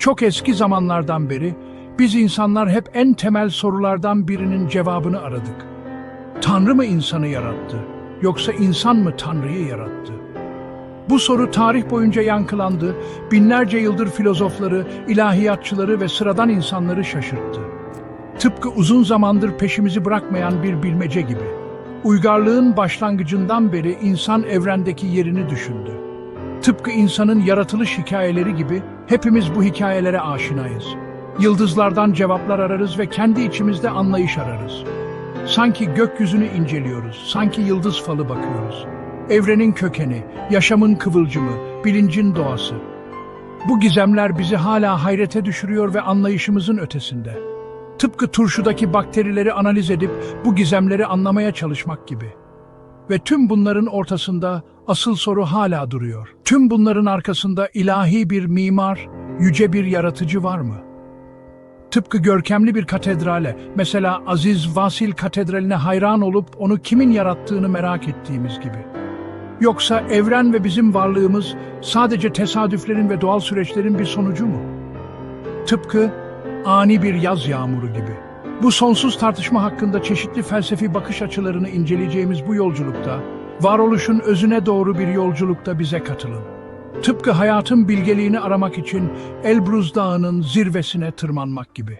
Çok eski zamanlardan beri biz insanlar hep en temel sorulardan birinin cevabını aradık. Tanrı mı insanı yarattı yoksa insan mı Tanrı'yı yarattı? Bu soru tarih boyunca yankılandı, binlerce yıldır filozofları, ilahiyatçıları ve sıradan insanları şaşırttı. Tıpkı uzun zamandır peşimizi bırakmayan bir bilmece gibi. Uygarlığın başlangıcından beri insan evrendeki yerini düşündü. Tıpkı insanın yaratılış hikayeleri gibi hepimiz bu hikayelere aşinayız. Yıldızlardan cevaplar ararız ve kendi içimizde anlayış ararız. Sanki gökyüzünü inceliyoruz, sanki yıldız falı bakıyoruz. Evrenin kökeni, yaşamın kıvılcımı, bilincin doğası. Bu gizemler bizi hala hayrete düşürüyor ve anlayışımızın ötesinde. Tıpkı turşudaki bakterileri analiz edip bu gizemleri anlamaya çalışmak gibi. Ve tüm bunların ortasında asıl soru hala duruyor. Tüm bunların arkasında ilahi bir mimar, yüce bir yaratıcı var mı? Tıpkı görkemli bir katedrale, mesela Aziz Vasil Katedrali'ne hayran olup onu kimin yarattığını merak ettiğimiz gibi. Yoksa evren ve bizim varlığımız sadece tesadüflerin ve doğal süreçlerin bir sonucu mu? Tıpkı ani bir yaz yağmuru gibi. Bu sonsuz tartışma hakkında çeşitli felsefi bakış açılarını inceleyeceğimiz bu yolculukta, varoluşun özüne doğru bir yolculukta bize katılın. Tıpkı hayatın bilgeliğini aramak için Elbruz Dağı'nın zirvesine tırmanmak gibi.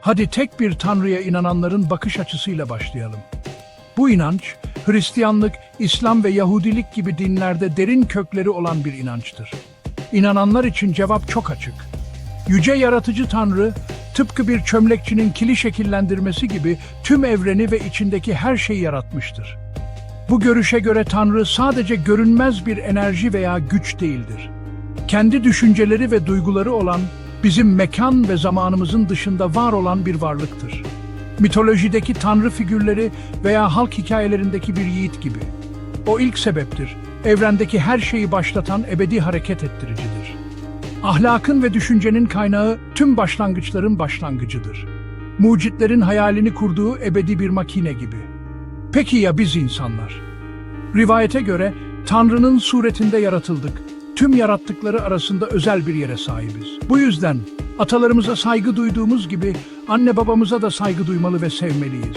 Hadi tek bir Tanrı'ya inananların bakış açısıyla başlayalım. Bu inanç, Hristiyanlık, İslam ve Yahudilik gibi dinlerde derin kökleri olan bir inançtır. İnananlar için cevap çok açık. Yüce Yaratıcı Tanrı, tıpkı bir çömlekçinin kili şekillendirmesi gibi tüm evreni ve içindeki her şeyi yaratmıştır. Bu görüşe göre Tanrı sadece görünmez bir enerji veya güç değildir. Kendi düşünceleri ve duyguları olan, bizim mekan ve zamanımızın dışında var olan bir varlıktır. Mitolojideki tanrı figürleri veya halk hikayelerindeki bir yiğit gibi. O ilk sebeptir, evrendeki her şeyi başlatan ebedi hareket ettiricidir. Ahlakın ve düşüncenin kaynağı tüm başlangıçların başlangıcıdır. Mucitlerin hayalini kurduğu ebedi bir makine gibi. Peki ya biz insanlar? Rivayete göre Tanrı'nın suretinde yaratıldık. Tüm yarattıkları arasında özel bir yere sahibiz. Bu yüzden atalarımıza saygı duyduğumuz gibi anne babamıza da saygı duymalı ve sevmeliyiz.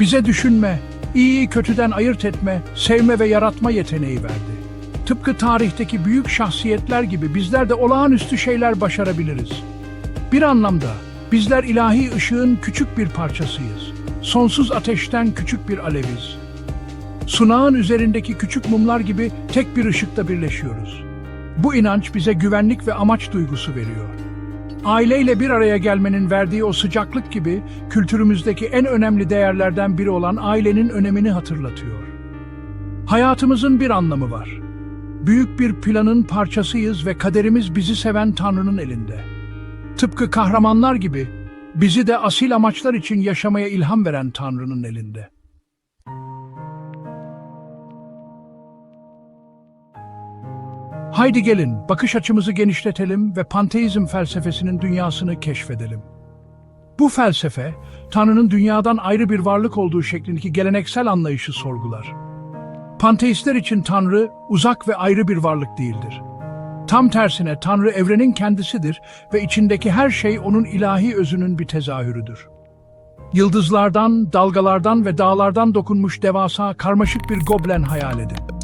Bize düşünme, iyiyi kötüden ayırt etme, sevme ve yaratma yeteneği verdi. Tıpkı tarihteki büyük şahsiyetler gibi bizler de olağanüstü şeyler başarabiliriz. Bir anlamda bizler ilahi ışığın küçük bir parçasıyız. Sonsuz ateşten küçük bir aleviz. Sunağın üzerindeki küçük mumlar gibi tek bir ışıkta birleşiyoruz. Bu inanç bize güvenlik ve amaç duygusu veriyor. Aileyle bir araya gelmenin verdiği o sıcaklık gibi kültürümüzdeki en önemli değerlerden biri olan ailenin önemini hatırlatıyor. Hayatımızın bir anlamı var. Büyük bir planın parçasıyız ve kaderimiz bizi seven Tanrı'nın elinde. Tıpkı kahramanlar gibi bizi de asil amaçlar için yaşamaya ilham veren Tanrı'nın elinde. Haydi gelin bakış açımızı genişletelim ve panteizm felsefesinin dünyasını keşfedelim. Bu felsefe, Tanrı'nın dünyadan ayrı bir varlık olduğu şeklindeki geleneksel anlayışı sorgular. Panteistler için Tanrı uzak ve ayrı bir varlık değildir. Tam tersine Tanrı evrenin kendisidir ve içindeki her şey onun ilahi özünün bir tezahürüdür. Yıldızlardan, dalgalardan ve dağlardan dokunmuş devasa karmaşık bir goblen hayal edin.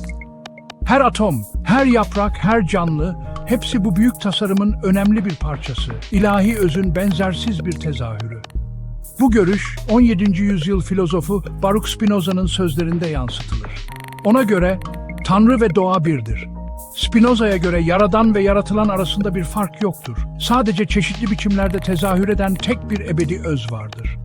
Her atom, her yaprak, her canlı, hepsi bu büyük tasarımın önemli bir parçası. İlahi özün benzersiz bir tezahürü. Bu görüş 17. yüzyıl filozofu Baruch Spinoza'nın sözlerinde yansıtılır. Ona göre Tanrı ve doğa birdir. Spinoza'ya göre yaradan ve yaratılan arasında bir fark yoktur. Sadece çeşitli biçimlerde tezahür eden tek bir ebedi öz vardır.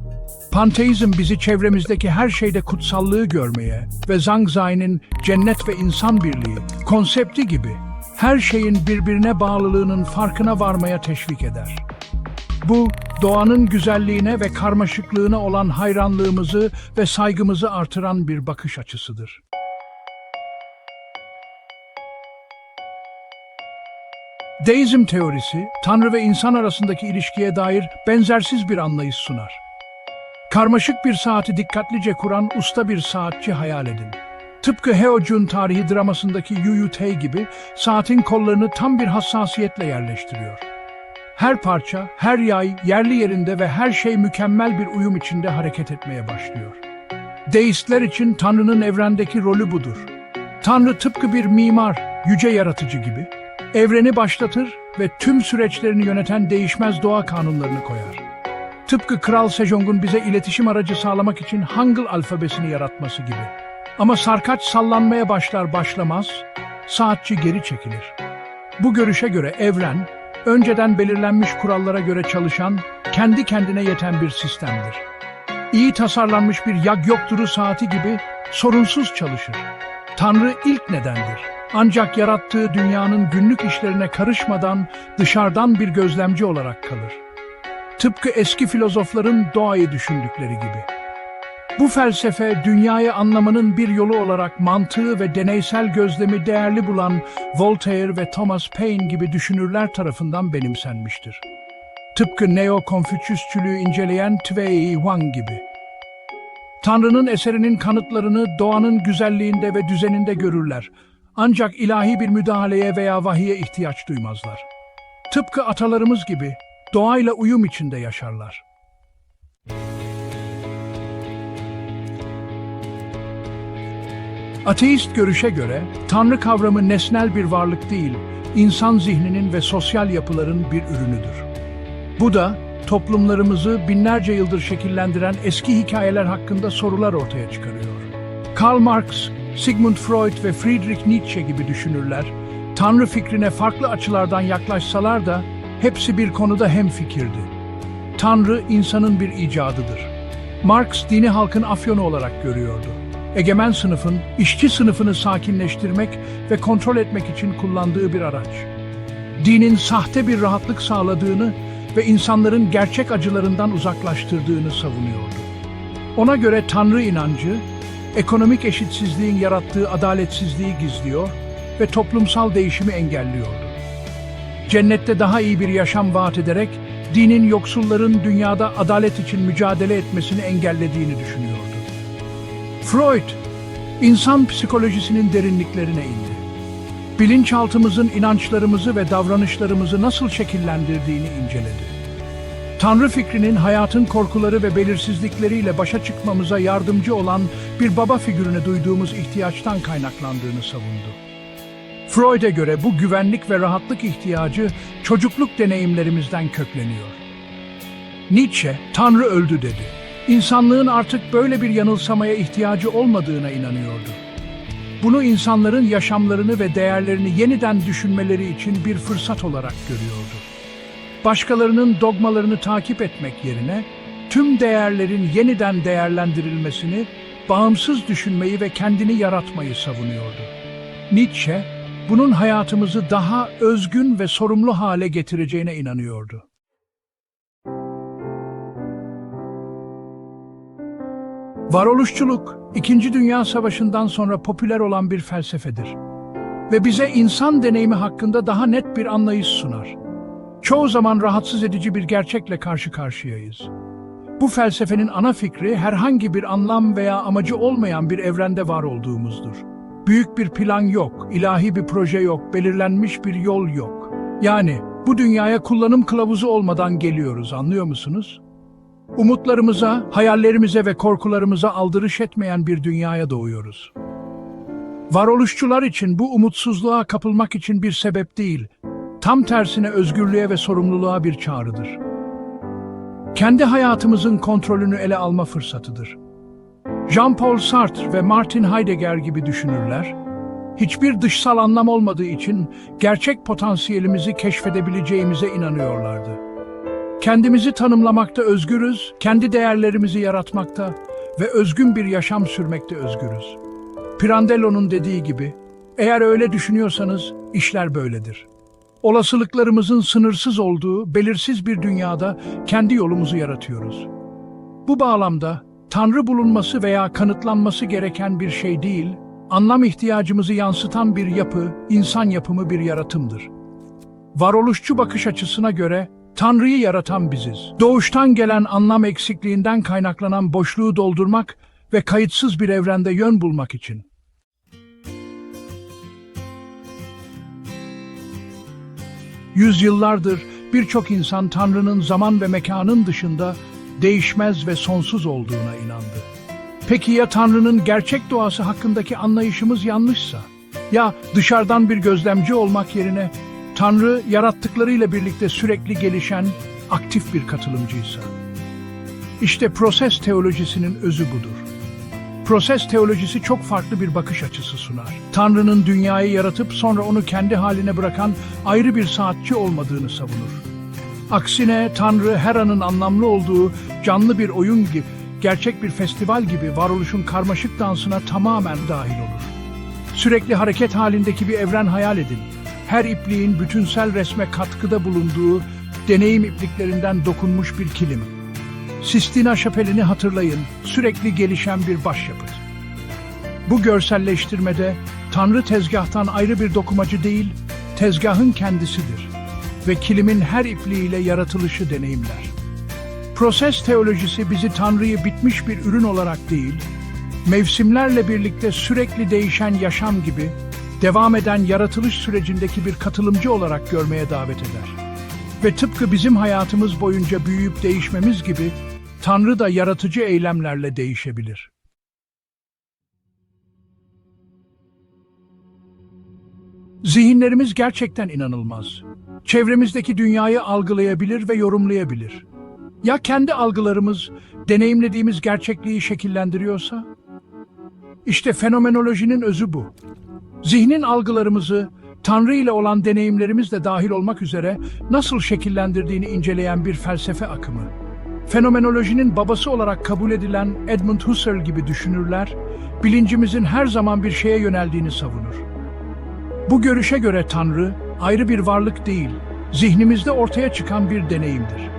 Panteizm bizi çevremizdeki her şeyde kutsallığı görmeye ve Zhangzai'nin cennet ve insan birliği konsepti gibi her şeyin birbirine bağlılığının farkına varmaya teşvik eder. Bu, doğanın güzelliğine ve karmaşıklığına olan hayranlığımızı ve saygımızı artıran bir bakış açısıdır. Deizm teorisi, Tanrı ve insan arasındaki ilişkiye dair benzersiz bir anlayış sunar. Karmaşık bir saati dikkatlice kuran usta bir saatçi hayal edin. Tıpkı Heojun tarihi dramasındaki Yu Yu Tae gibi saatin kollarını tam bir hassasiyetle yerleştiriyor. Her parça, her yay yerli yerinde ve her şey mükemmel bir uyum içinde hareket etmeye başlıyor. Deistler için Tanrı'nın evrendeki rolü budur. Tanrı tıpkı bir mimar, yüce yaratıcı gibi, evreni başlatır ve tüm süreçlerini yöneten değişmez doğa kanunlarını koyar. Tıpkı Kral Sejong'un bize iletişim aracı sağlamak için Hangul alfabesini yaratması gibi. Ama sarkaç sallanmaya başlar başlamaz, saatçi geri çekilir. Bu görüşe göre evren, önceden belirlenmiş kurallara göre çalışan, kendi kendine yeten bir sistemdir. İyi tasarlanmış bir Yagyokturu saati gibi sorunsuz çalışır. Tanrı ilk nedendir. Ancak yarattığı dünyanın günlük işlerine karışmadan dışarıdan bir gözlemci olarak kalır. Tıpkı eski filozofların doğayı düşündükleri gibi. Bu felsefe dünyayı anlamanın bir yolu olarak mantığı ve deneysel gözlemi değerli bulan Voltaire ve Thomas Paine gibi düşünürler tarafından benimsenmiştir. Tıpkı Neo-Konfüçyüsçülüğü inceleyen Twei Wang gibi. Tanrı'nın eserinin kanıtlarını doğanın güzelliğinde ve düzeninde görürler. Ancak ilahi bir müdahaleye veya vahiye ihtiyaç duymazlar. Tıpkı atalarımız gibi doğayla uyum içinde yaşarlar. Ateist görüşe göre Tanrı kavramı nesnel bir varlık değil, insan zihninin ve sosyal yapıların bir ürünüdür. Bu da toplumlarımızı binlerce yıldır şekillendiren eski hikayeler hakkında sorular ortaya çıkarıyor. Karl Marx, Sigmund Freud ve Friedrich Nietzsche gibi düşünürler, Tanrı fikrine farklı açılardan yaklaşsalar da hepsi bir konuda hemfikirdi. Tanrı insanın bir icadıdır. Marx dini halkın afyonu olarak görüyordu. Egemen sınıfın, işçi sınıfını sakinleştirmek ve kontrol etmek için kullandığı bir araç. Dinin sahte bir rahatlık sağladığını ve insanların gerçek acılarından uzaklaştırdığını savunuyordu. Ona göre Tanrı inancı, ekonomik eşitsizliğin yarattığı adaletsizliği gizliyor ve toplumsal değişimi engelliyordu. Cennette daha iyi bir yaşam vaat ederek dinin yoksulların dünyada adalet için mücadele etmesini engellediğini düşünüyordu. Freud, insan psikolojisinin derinliklerine indi. Bilinçaltımızın inançlarımızı ve davranışlarımızı nasıl şekillendirdiğini inceledi. Tanrı fikrinin hayatın korkuları ve belirsizlikleriyle başa çıkmamıza yardımcı olan bir baba figürüne duyduğumuz ihtiyaçtan kaynaklandığını savundu. Freud'e göre bu güvenlik ve rahatlık ihtiyacı çocukluk deneyimlerimizden kökleniyor. Nietzsche, Tanrı öldü dedi. İnsanlığın artık böyle bir yanılsamaya ihtiyacı olmadığına inanıyordu. Bunu insanların yaşamlarını ve değerlerini yeniden düşünmeleri için bir fırsat olarak görüyordu. Başkalarının dogmalarını takip etmek yerine tüm değerlerin yeniden değerlendirilmesini, bağımsız düşünmeyi ve kendini yaratmayı savunuyordu. Nietzsche, bunun hayatımızı daha özgün ve sorumlu hale getireceğine inanıyordu. Varoluşçuluk, İkinci Dünya Savaşı'ndan sonra popüler olan bir felsefedir. Ve bize insan deneyimi hakkında daha net bir anlayış sunar. Çoğu zaman rahatsız edici bir gerçekle karşı karşıyayız. Bu felsefenin ana fikri herhangi bir anlam veya amacı olmayan bir evrende var olduğumuzdur. Büyük bir plan yok, ilahi bir proje yok, belirlenmiş bir yol yok. Yani bu dünyaya kullanım kılavuzu olmadan geliyoruz, anlıyor musunuz? Umutlarımıza, hayallerimize ve korkularımıza aldırış etmeyen bir dünyaya doğuyoruz. Varoluşçular için bu umutsuzluğa kapılmak için bir sebep değil, tam tersine özgürlüğe ve sorumluluğa bir çağrıdır. Kendi hayatımızın kontrolünü ele alma fırsatıdır. Jean-Paul Sartre ve Martin Heidegger gibi düşünürler, hiçbir dışsal anlam olmadığı için gerçek potansiyelimizi keşfedebileceğimize inanıyorlardı. Kendimizi tanımlamakta özgürüz, kendi değerlerimizi yaratmakta ve özgün bir yaşam sürmekte özgürüz. Pirandello'nun dediği gibi, eğer öyle düşünüyorsanız işler böyledir. Olasılıklarımızın sınırsız olduğu belirsiz bir dünyada kendi yolumuzu yaratıyoruz. Bu bağlamda Tanrı bulunması veya kanıtlanması gereken bir şey değil, anlam ihtiyacımızı yansıtan bir yapı, insan yapımı bir yaratımdır. Varoluşçu bakış açısına göre Tanrı'yı yaratan biziz. Doğuştan gelen anlam eksikliğinden kaynaklanan boşluğu doldurmak ve kayıtsız bir evrende yön bulmak için. Yüzyıllardır birçok insan Tanrı'nın zaman ve mekanın dışında değişmez ve sonsuz olduğuna inandı. Peki ya Tanrı'nın gerçek doğası hakkındaki anlayışımız yanlışsa? Ya dışarıdan bir gözlemci olmak yerine Tanrı yarattıklarıyla birlikte sürekli gelişen aktif bir katılımcıysa? İşte proses teolojisinin özü budur. Proses teolojisi çok farklı bir bakış açısı sunar. Tanrı'nın dünyayı yaratıp sonra onu kendi haline bırakan ayrı bir saatçi olmadığını savunur. Aksine Tanrı her anın anlamlı olduğu canlı bir oyun gibi, gerçek bir festival gibi varoluşun karmaşık dansına tamamen dahil olur. Sürekli hareket halindeki bir evren hayal edin. Her ipliğin bütünsel resme katkıda bulunduğu deneyim ipliklerinden dokunmuş bir kilim. Sistina Şapeli'ni hatırlayın, sürekli gelişen bir başyapıt. Bu görselleştirmede Tanrı tezgahtan ayrı bir dokumacı değil, tezgahın kendisidir ve kilimin her ipliğiyle yaratılışı deneyimler. Proses teolojisi bizi Tanrı'yı bitmiş bir ürün olarak değil, mevsimlerle birlikte sürekli değişen yaşam gibi devam eden yaratılış sürecindeki bir katılımcı olarak görmeye davet eder. Ve tıpkı bizim hayatımız boyunca büyüyüp değişmemiz gibi Tanrı da yaratıcı eylemlerle değişebilir. Zihinlerimiz gerçekten inanılmaz. Çevremizdeki dünyayı algılayabilir ve yorumlayabilir. Ya kendi algılarımız, deneyimlediğimiz gerçekliği şekillendiriyorsa? İşte fenomenolojinin özü bu. Zihnin algılarımızı, Tanrı ile olan deneyimlerimiz de dahil olmak üzere nasıl şekillendirdiğini inceleyen bir felsefe akımı. Fenomenolojinin babası olarak kabul edilen Edmund Husserl gibi düşünürler, bilincimizin her zaman bir şeye yöneldiğini savunur. Bu görüşe göre Tanrı ayrı bir varlık değil, zihnimizde ortaya çıkan bir deneyimdir.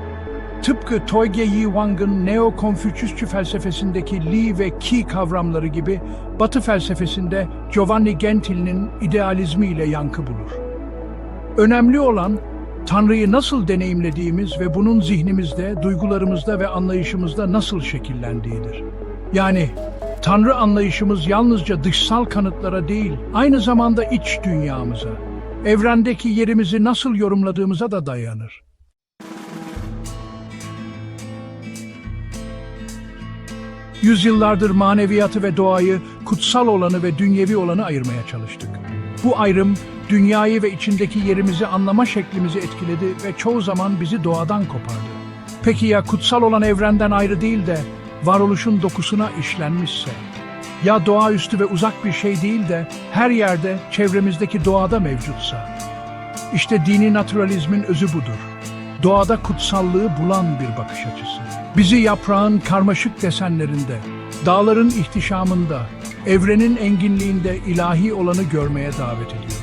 Tıpkı Toyge Yi Wang'ın Neo-Konfüçyüsçü felsefesindeki Li ve Ki kavramları gibi Batı felsefesinde Giovanni Gentile'nin idealizmi ile yankı bulur. Önemli olan Tanrı'yı nasıl deneyimlediğimiz ve bunun zihnimizde, duygularımızda ve anlayışımızda nasıl şekillendiğidir. Yani Tanrı anlayışımız yalnızca dışsal kanıtlara değil, aynı zamanda iç dünyamıza, evrendeki yerimizi nasıl yorumladığımıza da dayanır. Yüzyıllardır maneviyatı ve doğayı, kutsal olanı ve dünyevi olanı ayırmaya çalıştık. Bu ayrım, dünyayı ve içindeki yerimizi anlama şeklimizi etkiledi ve çoğu zaman bizi doğadan kopardı. Peki ya kutsal olan evrenden ayrı değil de varoluşun dokusuna işlenmişse? Ya doğaüstü ve uzak bir şey değil de her yerde çevremizdeki doğada mevcutsa? İşte dini naturalizmin özü budur. Doğada kutsallığı bulan bir bakış açısı. Bizi yaprağın karmaşık desenlerinde, dağların ihtişamında, evrenin enginliğinde ilahi olanı görmeye davet ediyor.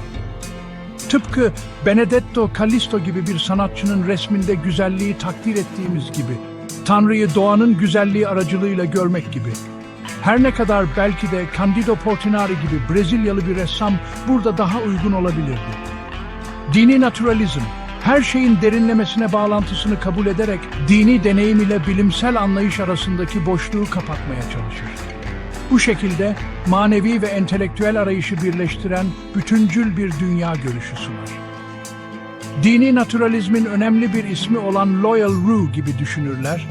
Tıpkı Benedetto Callisto gibi bir sanatçının resminde güzelliği takdir ettiğimiz gibi, Tanrı'yı doğanın güzelliği aracılığıyla görmek gibi. Her ne kadar belki de Candido Portinari gibi Brezilyalı bir ressam burada daha uygun olabilirdi. Dini naturalizm, her şeyin derinlemesine bağlantısını kabul ederek dini deneyim ile bilimsel anlayış arasındaki boşluğu kapatmaya çalışır. Bu şekilde manevi ve entelektüel arayışı birleştiren bütüncül bir dünya görüşü sunar. Dini naturalizmin önemli bir ismi olan Loyal Rue gibi düşünürler,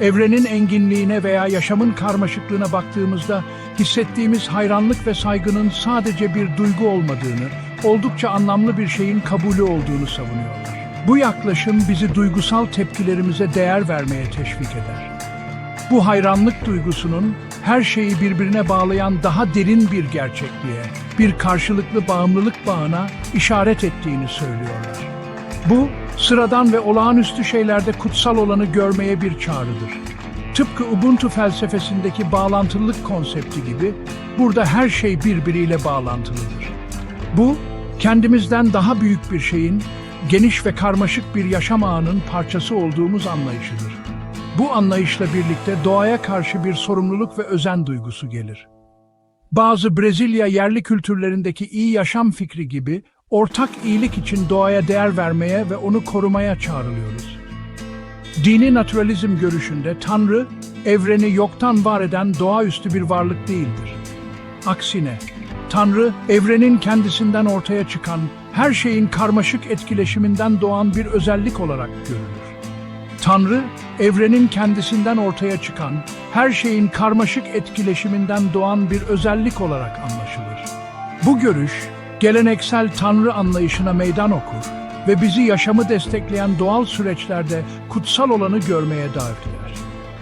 evrenin enginliğine veya yaşamın karmaşıklığına baktığımızda hissettiğimiz hayranlık ve saygının sadece bir duygu olmadığını, oldukça anlamlı bir şeyin kabulü olduğunu savunuyorlar. Bu yaklaşım bizi duygusal tepkilerimize değer vermeye teşvik eder. Bu hayranlık duygusunun her şeyi birbirine bağlayan daha derin bir gerçekliğe, bir karşılıklı bağımlılık bağına işaret ettiğini söylüyorlar. Bu, sıradan ve olağanüstü şeylerde kutsal olanı görmeye bir çağrıdır. Tıpkı Ubuntu felsefesindeki bağlantılılık konsepti gibi, burada her şey birbiriyle bağlantılıdır. Bu, kendimizden daha büyük bir şeyin, geniş ve karmaşık bir yaşam ağının parçası olduğumuz anlayışıdır. Bu anlayışla birlikte doğaya karşı bir sorumluluk ve özen duygusu gelir. Bazı Brezilya yerli kültürlerindeki iyi yaşam fikri gibi ortak iyilik için doğaya değer vermeye ve onu korumaya çağrılıyoruz. Dini naturalizm görüşünde Tanrı, evreni yoktan var eden doğaüstü bir varlık değildir. Aksine, Tanrı, evrenin kendisinden ortaya çıkan her şeyin karmaşık etkileşiminden doğan bir özellik olarak görülür. Tanrı, evrenin kendisinden ortaya çıkan, her şeyin karmaşık etkileşiminden doğan bir özellik olarak anlaşılır. Bu görüş, geleneksel Tanrı anlayışına meydan okur ve bizi yaşamı destekleyen doğal süreçlerde kutsal olanı görmeye davet eder.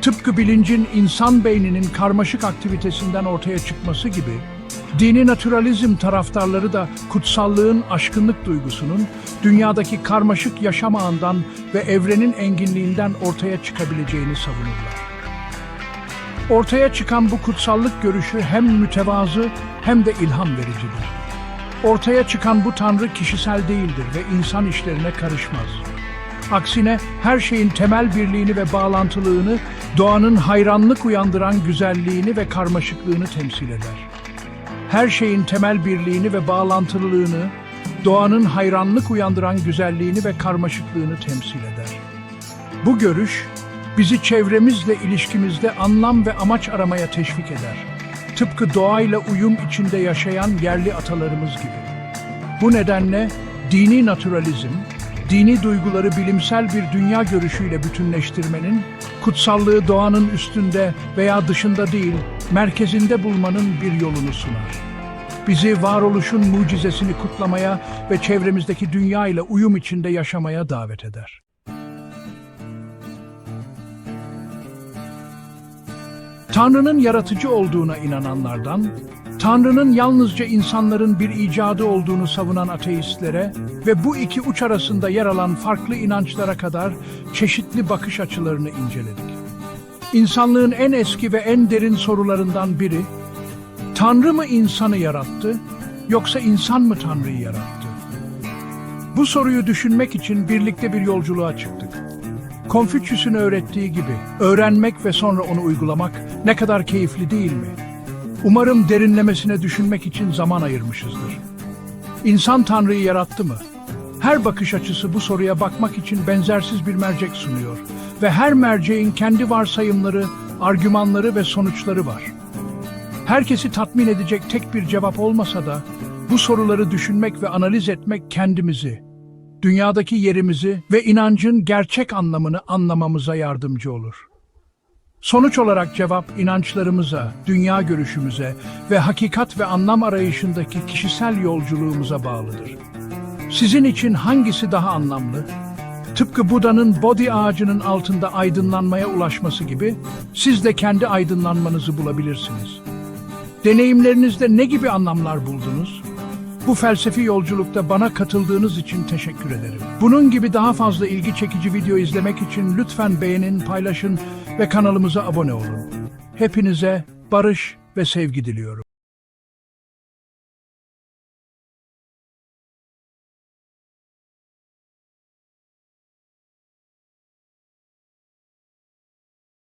Tıpkı bilincin insan beyninin karmaşık aktivitesinden ortaya çıkması gibi, dini naturalizm taraftarları da kutsallığın aşkınlık duygusunun dünyadaki karmaşık yaşam ağından ve evrenin enginliğinden ortaya çıkabileceğini savunurlar. Ortaya çıkan bu kutsallık görüşü hem mütevazı hem de ilham vericidir. Ortaya çıkan bu tanrı kişisel değildir ve insan işlerine karışmaz. Aksine her şeyin temel birliğini ve bağlantılığını, doğanın hayranlık uyandıran güzelliğini ve karmaşıklığını temsil eder. Her şeyin temel birliğini ve bağlantılılığını, doğanın hayranlık uyandıran güzelliğini ve karmaşıklığını temsil eder. Bu görüş, bizi çevremizle ilişkimizde anlam ve amaç aramaya teşvik eder. Tıpkı doğayla uyum içinde yaşayan yerli atalarımız gibi. Bu nedenle dini naturalizm, dini duyguları bilimsel bir dünya görüşüyle bütünleştirmenin, kutsallığı doğanın üstünde veya dışında değil, merkezinde bulmanın bir yolunu sunar. Bizi varoluşun mucizesini kutlamaya ve çevremizdeki dünya ile uyum içinde yaşamaya davet eder. Tanrı'nın yaratıcı olduğuna inananlardan, Tanrı'nın yalnızca insanların bir icadı olduğunu savunan ateistlere ve bu iki uç arasında yer alan farklı inançlara kadar çeşitli bakış açılarını inceledik. İnsanlığın en eski ve en derin sorularından biri, Tanrı mı insanı yarattı, yoksa insan mı Tanrı'yı yarattı? Bu soruyu düşünmek için birlikte bir yolculuğa çıktık. Konfüçyüs'ün öğrettiği gibi öğrenmek ve sonra onu uygulamak ne kadar keyifli değil mi? Umarım derinlemesine düşünmek için zaman ayırmışızdır. İnsan Tanrı'yı yarattı mı? Her bakış açısı bu soruya bakmak için benzersiz bir mercek sunuyor ve her merceğin kendi varsayımları, argümanları ve sonuçları var. Herkesi tatmin edecek tek bir cevap olmasa da bu soruları düşünmek ve analiz etmek kendimizi, dünyadaki yerimizi ve inancın gerçek anlamını anlamamıza yardımcı olur. Sonuç olarak cevap inançlarımıza, dünya görüşümüze ve hakikat ve anlam arayışındaki kişisel yolculuğumuza bağlıdır. Sizin için hangisi daha anlamlı? Tıpkı Buda'nın Bodhi ağacının altında aydınlanmaya ulaşması gibi siz de kendi aydınlanmanızı bulabilirsiniz. Deneyimlerinizde ne gibi anlamlar buldunuz? Bu felsefi yolculukta bana katıldığınız için teşekkür ederim. Bunun gibi daha fazla ilgi çekici video izlemek için lütfen beğenin, paylaşın ve kanalımıza abone olun. Hepinize barış ve sevgi diliyorum.